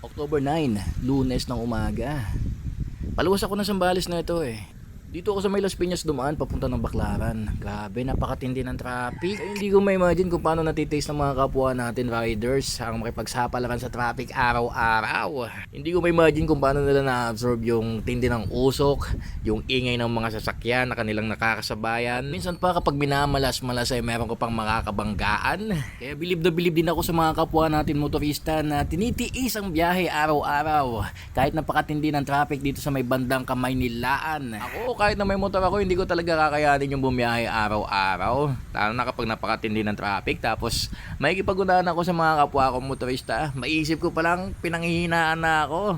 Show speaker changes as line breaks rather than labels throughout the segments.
October 9, lunes ng umaga. Paluwas ako ng Sambales na ito eh. Dito ako sa may Las Piñas dumaan papunta ng Baclaran. Grabe, napakatindi ng traffic. Kaya hindi ko ma-imagine kung paano natitaste ng mga kapwa natin riders ang makipagsapalaran sa traffic araw-araw. Hindi ko ma-imagine kung paano nila na-absorb yung tindi ng usok, yung ingay ng mga sasakyan na kanilang nakakasabayan. Minsan pa kapag minamalas-malas ay meron ko pang makakabanggaan. Kaya bilib na bilib din ako sa mga kapwa natin motorista na tinitiis ang biyahe araw-araw. Kahit napakatindi ng traffic dito sa may bandang kamay nilaan. Ako kahit na may motor ako hindi ko talaga kakayanin yung bumiyahe araw-araw. Lalo na kapag napakatindi ng traffic. Tapos may kipagunahan ako sa mga kapwa kong motorista. Maisip ko palang pinanghihinaan na ako.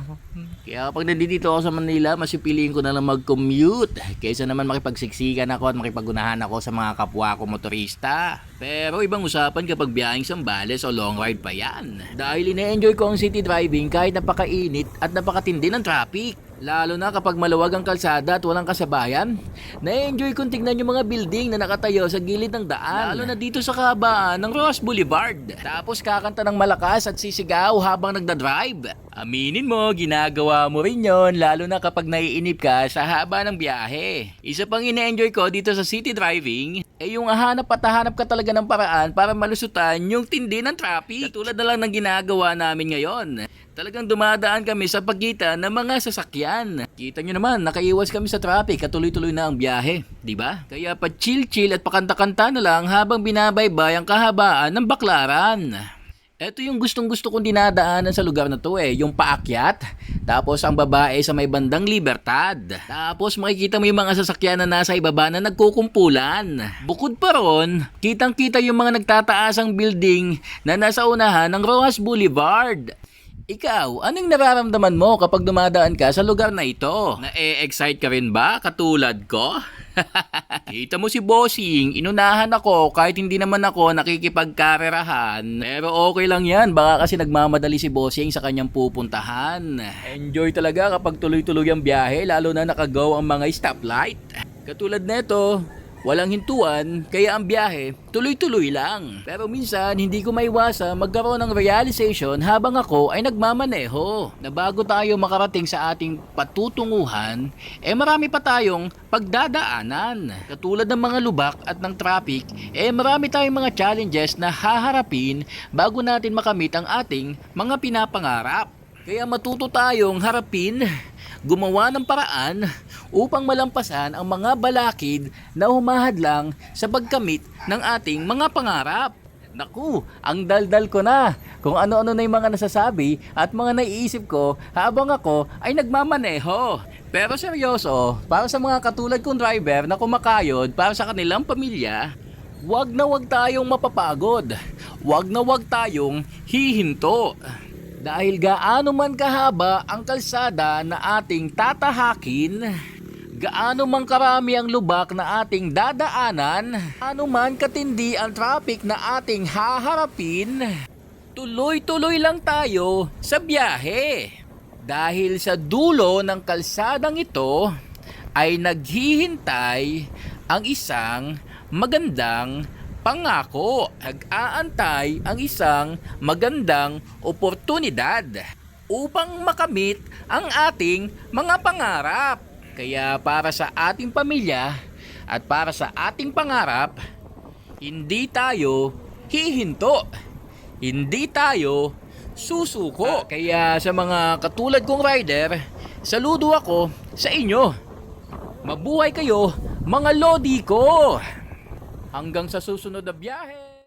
Kaya kapag nandito ako sa Manila, mas pipiliin ko na lang mag-commute. Kaysa naman makipagsiksikan ako at makipagunahan ako sa mga kapwa ko motorista. Pero ibang usapan kapag biyaheng Sambales o long ride pa yan. Dahil ine-enjoy ko ang city driving kahit napakainit at napakatindi ng traffic. Lalo na kapag maluwag ang kalsada at walang kasabayan. Na-enjoy kong tignan yung mga building na nakatayo sa gilid ng daan. Lalo na dito sa kahabaan ng Ross Boulevard. Tapos kakanta ng malakas at sisigaw habang nagda-drive. Aminin mo, ginagawa mo rin yon lalo na kapag naiinip ka sa haba ng biyahe. Isa pang ine-enjoy ko dito sa city driving, ay yung hanap at hanap ka talaga ng paraan para malusutan yung tindi ng traffic. Katulad na lang ng ginagawa namin ngayon. Talagang dumadaan kami sa pagitan ng mga sasakyan. Kita nyo naman, nakaiwas kami sa traffic at tuloy-tuloy na ang biyahe, di ba? Kaya pa chill-chill at pakanta-kanta na lang habang binabaybay ang kahabaan ng baklaran. Ito yung gustong gusto kong dinadaanan sa lugar na to eh, yung paakyat. Tapos ang babae sa may bandang Libertad. Tapos makikita mo yung mga sasakyan na nasa ibaba na nagkukumpulan. Bukod pa ron, kitang kita yung mga nagtataasang building na nasa unahan ng Rojas Boulevard. Ikaw, anong nararamdaman mo kapag dumadaan ka sa lugar na ito? Na-excite ka rin ba katulad ko? Kita mo si Bossing, inunahan ako kahit hindi naman ako nakikipagkarerahan. Pero okay lang yan, baka kasi nagmamadali si Bossing sa kanyang pupuntahan. Enjoy talaga kapag tuloy-tuloy ang biyahe, lalo na nakagaw ang mga stoplight. Katulad neto, Walang hintuan, kaya ang biyahe tuloy-tuloy lang. Pero minsan, hindi ko maiwasa magkaroon ng realization habang ako ay nagmamaneho. Na bago tayo makarating sa ating patutunguhan, eh marami pa tayong pagdadaanan. Katulad ng mga lubak at ng traffic, eh marami tayong mga challenges na haharapin bago natin makamit ang ating mga pinapangarap. Kaya matuto tayong harapin, gumawa ng paraan upang malampasan ang mga balakid na humahadlang sa pagkamit ng ating mga pangarap. Naku, ang daldal ko na kung ano-ano na yung mga nasasabi at mga naiisip ko habang ako ay nagmamaneho. Pero seryoso, para sa mga katulad kong driver na kumakayod para sa kanilang pamilya, wag na wag tayong mapapagod. Wag na wag tayong hihinto. Dahil gaano man kahaba ang kalsada na ating tatahakin, gaano man karami ang lubak na ating dadaanan, ano man katindi ang traffic na ating haharapin, tuloy-tuloy lang tayo sa biyahe. Dahil sa dulo ng kalsadang ito ay naghihintay ang isang magandang pangako. Nag-aantay ang isang magandang oportunidad upang makamit ang ating mga pangarap. Kaya para sa ating pamilya at para sa ating pangarap, hindi tayo hihinto. Hindi tayo susuko. Kaya sa mga katulad kong rider, saludo ako sa inyo. Mabuhay kayo, mga lodi ko! Hanggang sa susunod na biyahe!